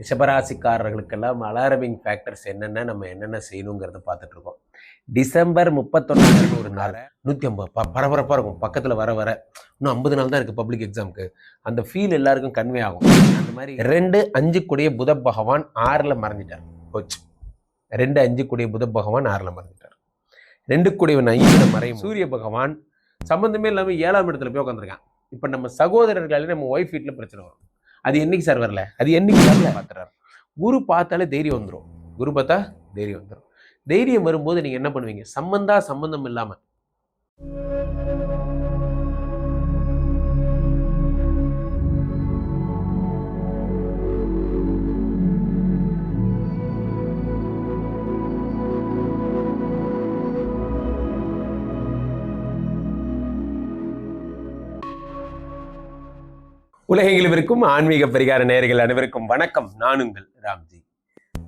ரிஷபராசிக்காரர்களுக்கெல்லாம் alarming factors என்னென்ன நம்ம என்னென்ன செய்யணுங்கிறத பார்த்துட்டு இருக்கோம் டிசம்பர் முப்பத்தொன்னாம் ஒரு நாள். நூற்றி ஐம்பது ப பரபரப்பாக இருக்கும். பக்கத்தில் வர வர. இன்னும் ஐம்பது நாள் தான் இருக்குது பப்ளிக் எக்ஸாமுக்கு அந்த ஃபீல் எல்லாருக்கும் கன்வே ஆகும். அந்த மாதிரி ரெண்டு அஞ்சு கூடிய புத பகவான் ஆறில் மறைஞ்சிட்டார். போச்சு. ரெண்டு அஞ்சு கூடிய புத பகவான் ஆறில் மறைஞ்சிட்டார். ரெண்டு கூடியவன் ஐந்தில் மறையும் சூரிய பகவான் சம்மந்தமே இல்லாமல் ஏழாம் இடத்துல போய் உட்காந்துருக்கான் இப்போ நம்ம சகோதரர்களாலே நம்ம ஒய்ஃப் வீட்டில் பிரச்சனை வரும். அது என்னைக்கு சார் வரல? அது என்னைக்கு வரல பார்த்துறாரு குரு பார்த்தாலே தைரியம் வந்துடும் குரு பார்த்தா தைரியம் வந்துடும் தைரியம் வரும்போது நீங்கள் என்ன பண்ணுவீங்க? சம்பந்தா சம்பந்தம் இல்லாமல் உலகெங்கிலும் இருக்கும் ஆன்மீக பரிகார நேர்கள் அனைவருக்கும் வணக்கம். நான் உங்கள் ராம்ஜி.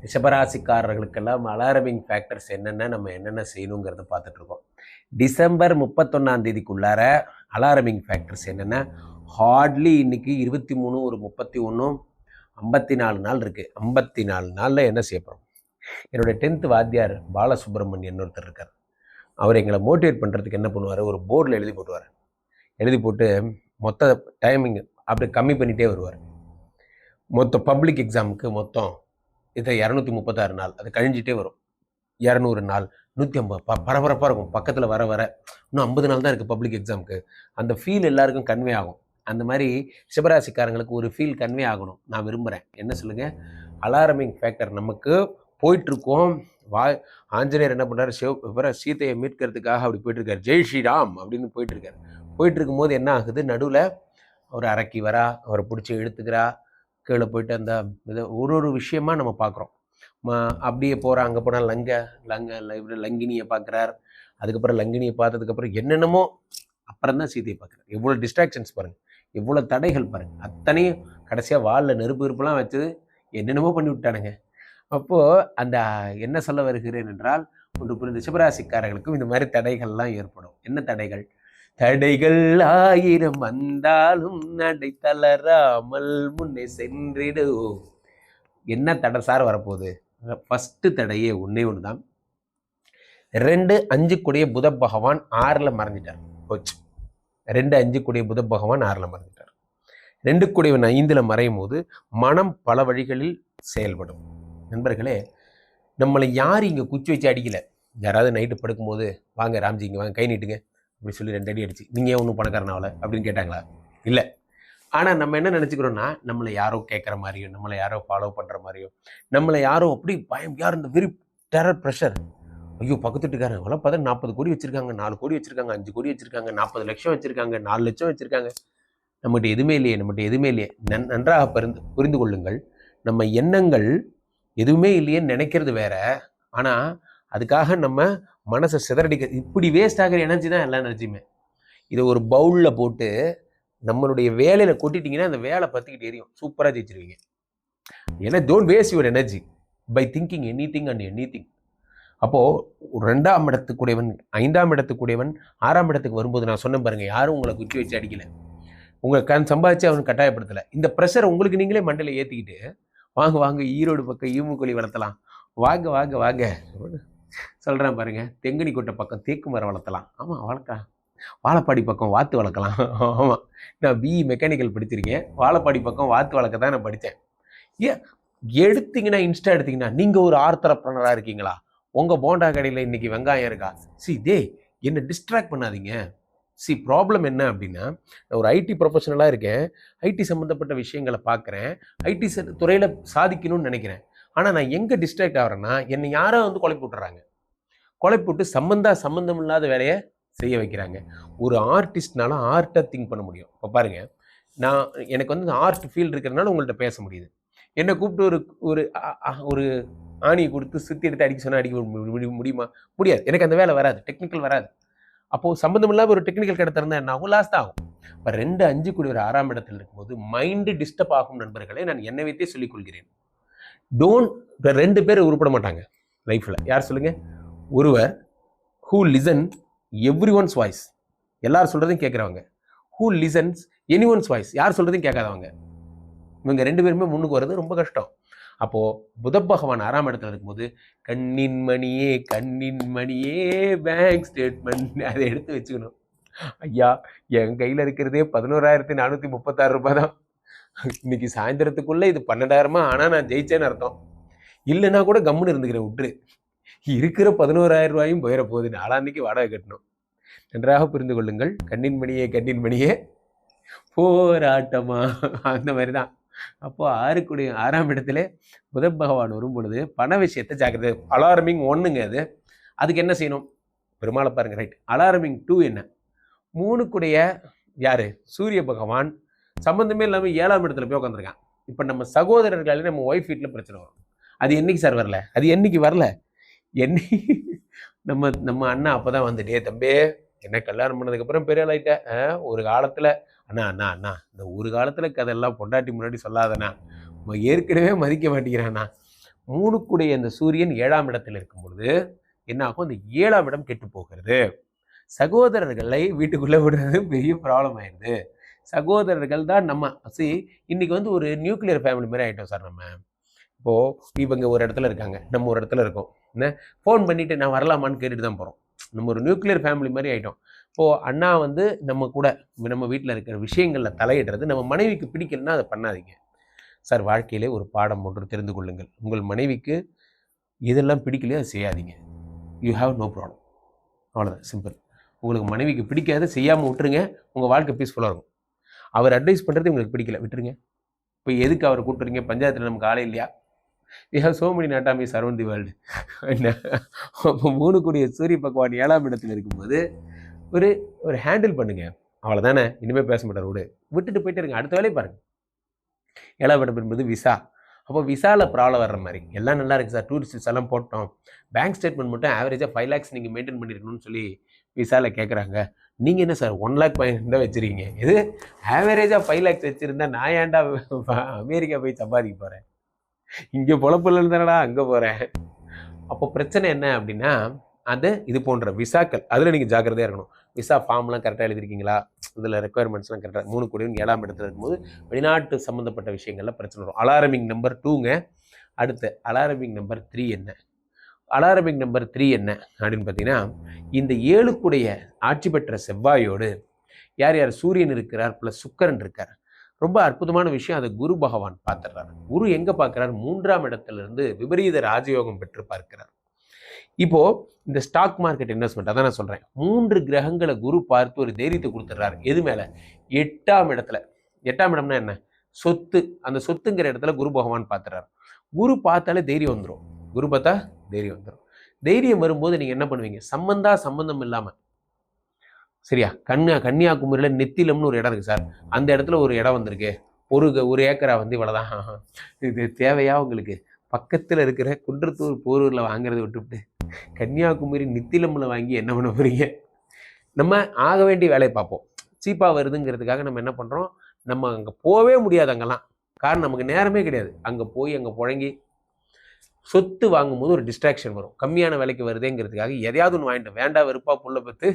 ரிஷபராசிக்காரர்களுக்கெல்லாம் அலாரமிங் ஃபேக்டர்ஸ் என்னென்ன நம்ம என்னென்ன செய்யணுங்கிறத பார்த்துட்டு இருக்கோம். டிசம்பர் முப்பத்தொன்னாம் தேதிக்குள்ளார அலாரமிங் ஃபேக்டர்ஸ் என்னென்ன? ஹார்ட்லி இன்னைக்கு இருபத்தி மூணு ஒரு முப்பத்தி ஒன்றும் ஐம்பத்தி நாலு நாள் இருக்குது ஐம்பத்தி நாலு நாளில் என்ன செய்ய போகிறோம் டென்த் டென்த்து வாத்தியார் பாலசுப்ரமணியன் ஒருத்தர் இருக்கார். அவர் எங்களை மோட்டிவேட் பண்ணுறதுக்கு என்ன பண்ணுவார்? ஒரு போர்டில் எழுதி போட்டுவார் எழுதி போட்டு மொத்த டைமிங் அப்படி கம்மி பண்ணிகிட்டே வருவார். மொத்த பப்ளிக் எக்ஸாமுக்கு மொத்தம் இதை இரநூத்தி முப்பத்தாறு நாள் அது கழிஞ்சிட்டே வரும். இரநூறு நாள் நூற்றி ஐம்பது ப பரபரப்பாக இருக்கும். பக்கத்தில் வர வர இன்னும் ஐம்பது நாள் தான் இருக்குது பப்ளிக் எக்ஸாமுக்கு அந்த ஃபீல் எல்லாருக்கும் கன்வே ஆகும். அந்த மாதிரி சிவராசிக்காரங்களுக்கு ஒரு ஃபீல் கன்வே ஆகணும். நான் விரும்புகிறேன் என்ன சொல்லுங்கள் அலாரமிங் ஃபேக்டர் நமக்கு போயிட்டுருக்கோம். வா ஆஞ்சநேயர் என்ன பண்ணுறாரு சிவ இவரை சீதையை மீட்கிறதுக்காக அப்படி போயிட்டுருக்காரு. ஜெய் ஸ்ரீராம் அப்படின்னு போயிட்டுருக்காரு. போயிட்டு இருக்கும்போது என்ன ஆகுது? நடுவில் அவர் அரைக்கி வரா அவரை பிடிச்சி இழுத்துக்கிறா கீழே போயிட்டு அந்த இதை ஒரு ஒரு விஷயமா நம்ம பார்க்குறோம். அப்படியே போகிறா அங்கே போனால் லங்க லங்க இவர் லங்கினியை பார்க்குறார். அதுக்கப்புறம் லங்கினியை பார்த்ததுக்கப்புறம் என்னென்னமோ அப்புறம் தான் சீதையை பார்க்குறாரு. எவ்வளோ டிஸ்ட்ராக்ஷன்ஸ் பாருங்கள் எவ்வளோ தடைகள் பாருங்கள் அத்தனையும் கடைசியாக வாலில் நெருப்பு இருப்பெல்லாம் வச்சு என்னென்னமோ பண்ணி விட்டானுங்க. அப்போது அந்த என்ன சொல்ல வருகிறேன் என்றால் ஒன்று புரிந்த சிவராசிக்காரர்களுக்கும் இந்த மாதிரி தடைகள்லாம் ஏற்படும். என்ன தடைகள்? தடைகள் ஆயிரம் வந்தாலும் நடை தளராமல் முன்னே சென்றிடுவோம் என்ன தடை சார் வரப்போகுது? ஃபஸ்ட்டு தடையே ஒன்றே ஒன்று தான் ரெண்டு அஞ்சு கூடிய புத பகவான் ஆறில் மறைஞ்சிட்டார். போச்சு. ரெண்டு அஞ்சு கூடிய புத பகவான் ஆறில் மறைஞ்சிட்டார். ரெண்டு கூடியவன் ஐந்தில் மறையும் போது மனம் பல வழிகளில் செயல்படும். நண்பர்களே நம்மளை யார் இங்கே குச்சி வச்சு அடிக்கல. யாராவது நைட்டு படுக்கும்போது வாங்க ராம்ஜி இங்கே வாங்க கை நீட்டுங்க. அப்படி சொல்லி ரெண்டு அடி அடிச்சு நீங்கள் ஏன் ஒன்றும் பணக்காரனாவில் அப்படின்னு கேட்டாங்களா? இல்லை. ஆனால் நம்ம என்ன நினச்சிக்கிறோன்னா நம்மளை யாரோ கேட்குற மாதிரியோ நம்மளை யாரோ ஃபாலோ பண்ணுற மாதிரியோ நம்மளை யாரோ அப்படி பயம் யார் இந்த வெறி டெரர் ப்ரெஷர் ஐயோ பக்கத்து வீட்டுக்காரங்க பார்த்தா நாற்பது கோடி வச்சுருக்காங்க நாலு கோடி வச்சுருக்காங்க அஞ்சு கோடி வச்சுருக்காங்க நாற்பது லட்சம் வச்சுருக்காங்க நாலு லட்சம் வச்சுருக்காங்க. நம்மகிட்ட எதுவுமே இல்லையே நம்மகிட்ட எதுவுமே இல்லையே. நன் நன்றாக பரிந்து புரிந்து கொள்ளுங்கள். நம்ம எண்ணங்கள் எதுவுமே இல்லையேன்னு நினைக்கிறது வேற. ஆனால் அதுக்காக நம்ம மனசை சிதறடிக்க இப்படி வேஸ்ட் ஆகிற எனர்ஜி தான் எல்லா எனர்ஜியுமே இதை ஒரு பவுலில் போட்டு நம்மளுடைய வேலையில் கொட்டிட்டீங்கன்னா அந்த வேலை பற்றிக்கிட்டு எரியும். சூப்பராக ஜெயிச்சிருவீங்க. ஏன்னா don't waste your energy by thinking anything and anything அப்போது ரெண்டாம் இடத்துக்குடையவன் ஐந்தாம் இடத்துக்குடையவன் ஆறாம் இடத்துக்கு வரும்போது நான் சொன்னேன் பாருங்கள் யாரும் உங்களை குச்சி வச்சு அடிக்கலை. உங்களை கண் சம்பாதிச்சு அவன் கட்டாயப்படுத்தலை. இந்த ப்ரெஷர் உங்களுக்கு நீங்களே மண்டையில் ஏற்றிக்கிட்டு வாங்க வாங்க ஈரோடு பக்கம் ஈமுக்கொழி வளர்த்தலாம். வாங்க வாங்க வாங்க. சொல்கிறேன் பாருங்கள் தெங்கனி பக்கம் தேக்கு மரம் வளர்த்தலாம். ஆமாம் வளர்க்கலாம் வாழைப்பாடி பக்கம் வாத்து வளர்க்கலாம். ஆமாம் நான் பிஇ மெக்கானிக்கல் படிச்சிருக்கேன். வாழைப்பாடி பக்கம் வாத்து வளர்க்க தான் நான் படித்தேன். ஏன் எடுத்தீங்கன்னா இன்ஸ்டா எடுத்தீங்கன்னா நீங்கள் ஒரு ஆர்த்தரப்பனராக இருக்கீங்களா? உங்கள் போண்டா கடையில் இன்றைக்கி வெங்காயம் இருக்கா? சி டே என்னை டிஸ்ட்ராக்ட் பண்ணாதீங்க. சி ப்ராப்ளம் என்ன அப்படின்னா நான் ஒரு ஐடி ப்ரொஃபஷனலாக இருக்கேன். ஐடி சம்மந்தப்பட்ட விஷயங்களை பார்க்குறேன் ஐடி துறையில் சாதிக்கணும்னு நினைக்கிறேன். ஆனால் நான் எங்கே டிஸ்ட்ராக்ட் ஆகிறேன்னா என்னை யாரோ வந்து குழப்பி விட்டுறாங்க குழப்பி போட்டு சம்மந்தா சம்மந்தம் இல்லாத வேலையை செய்ய வைக்கிறாங்க. ஒரு ஆர்டிஸ்ட்னால ஆர்ட்டை திங்க் பண்ண முடியும். இப்போ பாருங்கள் நான் எனக்கு வந்து ஆர்ட் ஃபீல்டு இருக்கிறதுனால உங்கள்கிட்ட பேச முடியுது. என்னை கூப்பிட்டு ஒரு ஒரு ஒரு ஆணியை கொடுத்து சுற்றி எடுத்து அடிக்க சொன்னால் அடிக்க முடியுமா? முடியாது. எனக்கு அந்த வேலை வராது. டெக்னிக்கல் வராது. அப்போது சம்மந்தம் இல்லாமல் ஒரு டெக்னிக்கல் கிட்ட திறந்தா என்ன ஆகும்? லாஸ்ட் ஆகும். இப்போ ரெண்டு அஞ்சு கூடிய ஒரு ஆறாம் இடத்துல இருக்கும்போது மைண்டு டிஸ்டர்ப் ஆகும் நண்பர்களே நான் என்னை வைத்தே சொல்லிக் கொள்கிறேன். டோன்ட் இப்போ ரெண்டு பேர் உருப்பட மாட்டாங்க. லைஃப்பில் யார் சொல்லுங்கள் ஒருவர் who listen every one's voice எல்லாரும் சொல்கிறதையும் கேட்குறவங்க. Who listens any one's voice யார் சொல்கிறதையும் கேட்காதவங்க. இவங்க ரெண்டு பேருமே முன்னுக்கு வர்றது ரொம்ப கஷ்டம். அப்போது புத பகவான் ஆறாம் இடத்துல இருக்கும்போது கண்ணின் மணியே கண்ணின் மணியே பேங்க் ஸ்டேட்மெண்ட் அதை எடுத்து வச்சுக்கணும். ஐயா என் கையில் இருக்கிறதே பதினோராயிரத்தி நானூற்றி முப்பத்தாறு ரூபாய் தான் இன்னைக்கு சாயந்தரத்துக்குள்ளே இது பன்னெண்டாயிரமா? ஆனால் நான் ஜெயிச்சேன்னு அர்த்தம். இல்லைன்னா கூட கம்முன்னு இருந்துக்கிறேன் விட்டுரு இருக்கிற பதினோராயிரம் ரூபாயும் போயிட போகுது. நாளான்னைக்கு வாடகை கட்டணும். நன்றாக புரிந்து கொள்ளுங்கள். கண்ணின் மணியே கண்ணின் மணியே. போராட்டமா? அந்த மாதிரி தான் அப்போது ஆறுக்குடைய ஆறாம் இடத்துல புத பகவான் வரும் பொழுது பண விஷயத்தை ஜாக்கிரதை. அலாரமிங் ஒன்றுங்க அது. அதுக்கு என்ன செய்யணும்? பெருமாளை பாருங்க ரைட் அலாரமிங் டூ என்ன? மூணுக்குடைய யார்? சூரிய பகவான். சம்மந்தமே இல்லாமல் ஏழாம் இடத்துல போய் உட்காந்துருக்கான் இப்போ நம்ம சகோதரர்களாலே நம்ம ஒய்ஃப் வீட்டில் பிரச்சனை வரும். அது என்னைக்கு சார் வரல? அது என்னைக்கு வரல? என்னை நம்ம நம்ம அண்ணா அப்போ தான் வந்துட்டே தம்பி என்ன கல்யாணம் பண்ணதுக்கப்புறம் பெரிய ஆள் ஆ, ஒரு காலத்தில் அண்ணா அண்ணா அண்ணா இந்த ஒரு காலத்தில் கதையெல்லாம் பொண்டாட்டி முன்னாடி சொல்லாதண்ணா ஏற்கனவே மதிக்க மாட்டேங்கிறாண்ணா மூணுக்குடைய அந்த சூரியன் ஏழாம் இடத்தில் இருக்கும் பொழுது என்ன ஆகும்? அந்த ஏழாம் இடம் கெட்டு போகிறது. சகோதரர்களை வீட்டுக்குள்ளே விடுறது பெரிய ப்ராப்ளம் ஆயிடுது. சகோதரர்கள் தான் நம்ம சி இன்னைக்கு வந்து ஒரு நியூக்ளியர் ஃபேமிலி மாதிரி ஆகிட்டோம் சார் நம்ம. இப்போது இவங்க ஒரு இடத்துல இருக்காங்க நம்ம ஒரு இடத்துல இருக்கோம். என்ன? ஃபோன் பண்ணிவிட்டு நான் வரலாமான்னு கேட்டுட்டு தான் போகிறோம் நம்ம ஒரு நியூக்ளியர் ஃபேமிலி மாதிரி ஆகிட்டோம் இப்போது அண்ணா வந்து நம்ம கூட நம்ம வீட்டில் இருக்கிற விஷயங்களில் தலையிடுறது நம்ம மனைவிக்கு பிடிக்கலன்னா அதை பண்ணாதீங்க. சார் வாழ்க்கையிலே ஒரு பாடம் ஒன்று தெரிந்து கொள்ளுங்கள். உங்கள் மனைவிக்கு இதெல்லாம் பிடிக்கலையோ அதை செய்யாதீங்க. யூ ஹாவ் நோ ப்ராப்ளம் அவ்வளோதான் சிம்பிள் உங்களுக்கு மனைவிக்கு பிடிக்காத செய்யாமல் விட்டுருங்க. உங்கள் வாழ்க்கை பீஸ்ஃபுல்லாக இருக்கும். அவர் அட்வைஸ் பண்ணுறது உங்களுக்கு பிடிக்கல. விட்டுருங்க. இப்போ எதுக்கு அவரை கூப்பிட்டுறீங்க பஞ்சாயத்தில் நமக்கு ஆளே இல்லையா? We have so many nattamai around the world அப்போ மூணு கூடிய சூரிய பகவான் ஏழாம் இடத்துல இருக்கும்போது ஒரு ஒரு ஹேண்டில் பண்ணுங்க. அவ்வளோதானே இனிமேல் பேச மாட்டார் விடு. விட்டுட்டு போயிட்டு இருங்க. அடுத்த வேலையை பாருங்கள் ஏழாம் இடம் என்பது விசா. அப்போ விசாவில் ப்ராப்ளம் வர்ற மாதிரி. எல்லாம் நல்லா இருக்குது சார். டூரிஸ்ட் எல்லாம் போட்டோம். பேங்க் ஸ்டேட்மெண்ட் மட்டும் ஆவரேஜாக ஃபைவ் லேக்ஸ் நீங்கள் மெயின்டைன் பண்ணியிருக்கணும்னு சொல்லி விசாவில் கேட்குறாங்க நீங்கள் என்ன சார்? ஒன் லேக் பாயிண்ட் தான் வச்சுருக்கீங்க. இது ஆவரேஜாக ஃபைவ் லேக்ஸ் வச்சுருந்தா நான் ஏன்டா அமெரிக்கா போய் சம்பாதிக்க போகிறேன் இங்கே பொழப்பில் தானடா அங்கே போகிறேன் அப்போ பிரச்சனை என்ன அப்படின்னா அது இது போன்ற விசாக்கள் அதில் நீங்கள் ஜாக்கிரதையாக இருக்கணும். விசா ஃபார்ம்லாம் கரெக்டாக எழுதிருக்கீங்களா? இதில் ரெக்குயர்மெண்ட்ஸ்லாம் கரெக்டாக மூணு கோடியும் ஏழாம் இடத்துல இருக்கும்போது வெளிநாட்டு சம்மந்தப்பட்ட விஷயங்கள்ல பிரச்சனை வரும். அலாரமிங் நம்பர் டூங்க அடுத்து அலாரமிங் நம்பர் த்ரீ என்ன? அலாரமிங் நம்பர் த்ரீ என்ன அப்படின்னு பார்த்தீங்கன்னா இந்த ஏழுக்குடைய ஆட்சி பெற்ற செவ்வாயோடு யார் யார் சூரியன் இருக்கிறார் ப்ளஸ் சுக்கரன் இருக்கார் ரொம்ப அற்புதமான விஷயம். அதை குரு பகவான் பார்த்துடுறாரு. குரு எங்கே பார்க்குறார்? மூன்றாம் இடத்துல இருந்து விபரீத ராஜயோகம் பெற்று பார்க்கிறார். இப்போது இந்த ஸ்டாக் மார்க்கெட் இன்வெஸ்ட்மெண்ட் அதான் நான் சொல்கிறேன் மூன்று கிரகங்களை குரு பார்த்து ஒரு தைரியத்தை கொடுத்துட்றாரு. எது மேலே? எட்டாம் இடத்துல. எட்டாம் இடம்னா என்ன? சொத்து. அந்த சொத்துங்கிற இடத்துல குரு பகவான் பார்த்துறாரு குரு பார்த்தாலே தைரியம் வந்துடும் குரு பார்த்தா தைரியம் வந்துடும் தைரியம் வரும்போது நீங்கள் என்ன பண்ணுவீங்க? சம்மந்தா சம்மந்தம் இல்லாமல் சரியா? கன்னியா கன்னியாகுமரியில் நெத்திலம்னு ஒரு இடம் இருக்குது சார். அந்த இடத்துல ஒரு இடம் வந்திருக்கு. ஒரு ஒரு ஏக்கரா வந்து இவ்வளோதான் இது தேவையா உங்களுக்கு? பக்கத்தில் இருக்கிற குன்றத்தூர் போரூரில் வாங்குறதை விட்டுவிட்டு கன்னியாகுமரி நித்திலம்மில் வாங்கி என்ன பண்ண போகிறீங்க நம்ம ஆக வேண்டிய வேலையை பார்ப்போம். சீப்பாக வருதுங்கிறதுக்காக நம்ம என்ன பண்ணுறோம் நம்ம அங்கே போகவே முடியாது அங்கெல்லாம். காரணம் நமக்கு நேரமே கிடையாது. அங்கே போய் அங்கே புழங்கி சொத்து வாங்கும்போது ஒரு டிஸ்ட்ராக்ஷன் வரும். கம்மியான விலைக்கு வருதேங்கிறதுக்காக எதையாவது ஒன்று வாங்கிட்டு வேண்டாம் வெறுப்பாக புள்ள பத்து.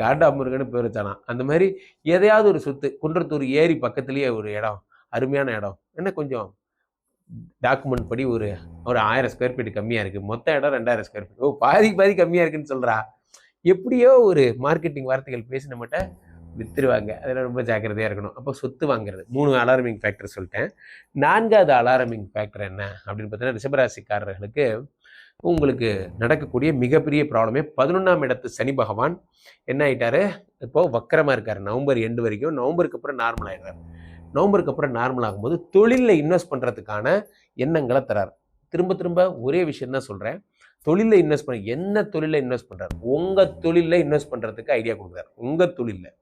காண்டா முருகன்னு பேர் வச்சானா. அந்த மாதிரி எதையாவது ஒரு சொத்து குன்றத்தூர் ஏரி பக்கத்துலேயே ஒரு இடம் அருமையான இடம். என்ன கொஞ்சம் டாக்குமெண்ட் படி ஒரு ஒரு ஆயிரம் ஸ்கொயர் ஃபீட் கம்மியாக இருக்குது மொத்த இடம் ரெண்டாயிரம் ஸ்கொயர் ஃபீட் ஓ பாதி பாதி கம்மியாக இருக்குன்னு சொல்கிறா எப்படியோ ஒரு மார்க்கெட்டிங் வார்த்தைகள் பேசி நம்மகிட்ட வித்துருவாங்க. அதில் ரொம்ப ஜாக்கிரதையாக இருக்கணும். அப்போ சொத்து வாங்குறது. மூணு அலாரமிங் ஃபேக்டர் சொல்லிட்டேன். நான்காவது அலாரமிங் ஃபேக்டர் என்ன? அப்படின்னு பார்த்தீங்கன்னா ரிஷபராசிக்காரர்களுக்கு உங்களுக்கு நடக்கக்கூடிய மிகப்பெரிய ப்ராப்ளமே பதினொன்றாம் இடத்து சனி பகவான் என்ன ஆயிட்டாரு? இப்போ வக்கரமாக இருக்கார். நவம்பர் எண்டு வரைக்கும் நவம்பருக்கு அப்புறம் நார்மல் ஆயிடுறாரு. நவம்பருக்கு அப்புறம் நார்மல் ஆகும்போது தொழிலில் இன்வெஸ்ட் பண்ணுறதுக்கான எண்ணங்களை தரார். திரும்ப திரும்ப ஒரே விஷயம் தான் சொல்கிறேன் தொழிலில் இன்வெஸ்ட் பண்ண என்ன தொழிலில் இன்வெஸ்ட் பண்ணுறாரு உங்கள் தொழிலில் இன்வெஸ்ட் பண்ணுறதுக்கு ஐடியா கொடுக்குறாரு. உங்கள் தொழிலில்.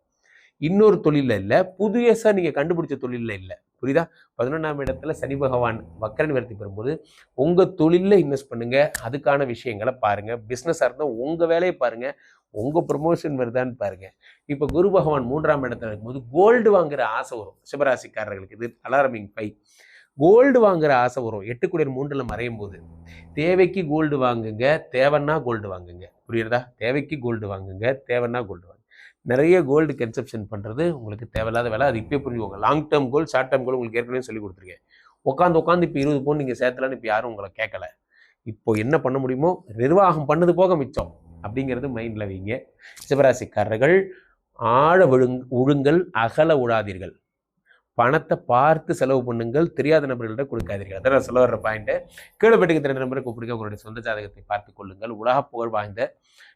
இன்னொரு தொழிலில் இல்லை. புதுசாக நீங்கள் கண்டுபிடிச்ச தொழிலில் இல்லை. புரியுதா? பதினொன்றாம் இடத்துல சனி பகவான் வக்கர நிவர்த்தி பெறும்போது உங்கள் தொழிலில் இன்வெஸ்ட் பண்ணுங்கள் அதுக்கான விஷயங்களை பாருங்கள் பிஸ்னஸாக இருந்தால் உங்கள் வேலையை பாருங்கள் உங்கள் ப்ரொமோஷன் வருதான்னு பாருங்கள் இப்போ குரு பகவான் மூன்றாம் இடத்துல இருக்கும்போது கோல்டு வாங்குற ஆசை வரும். சிவராசிக்காரர்களுக்கு இது அலாரமிங் பை கோல்டு வாங்குற ஆசை வரும். எட்டு குடியர் மூன்றில் மறையும் போது தேவைக்கு கோல்டு வாங்குங்க. தேவைன்னா கோல்டு வாங்குங்க. புரியுறதா? தேவைக்கு கோல்டு வாங்குங்க. தேவைன்னா கோல்டு வாங்குங்க. நிறைய கோல்டு கன்சப்ஷன் பண்ணுறது உங்களுக்கு தேவையில்லாத வேலை. அது இப்போயே புரிஞ்சுக்கோங்க. Long term goal short term goal உங்களுக்கு ஏற்கனவே சொல்லி கொடுத்துருக்கேன். உட்காந்து உட்காந்து இப்போ இருபது பவுன் நீங்கள் சேர்த்தலான்னு இப்போ யாரும் உங்களை கேட்கல இப்போ என்ன பண்ண முடியுமோ நிர்வாகம் பண்ணது போக மிச்சம் அப்படிங்கிறது மைண்டில் வைங்க. சிவராசிக்காரர்கள் ஆழ விழுங் உழுங்கள் அகல உழாதீர்கள். பணத்தை பார்த்து செலவு பண்ணுங்கள். தெரியாத நபர்கள்ட்ட கொடுக்காதீர்கள். அதான் நான் சொல்ல வர்ற பாயிண்ட்டு கீழப்பட்டுக்கு தெரிந்த நம்பரை கூப்பிடுங்க. உங்களுடைய சொந்த ஜாதகத்தை பார்த்து கொள்ளுங்கள். உலக புகழ் வாய்ந்த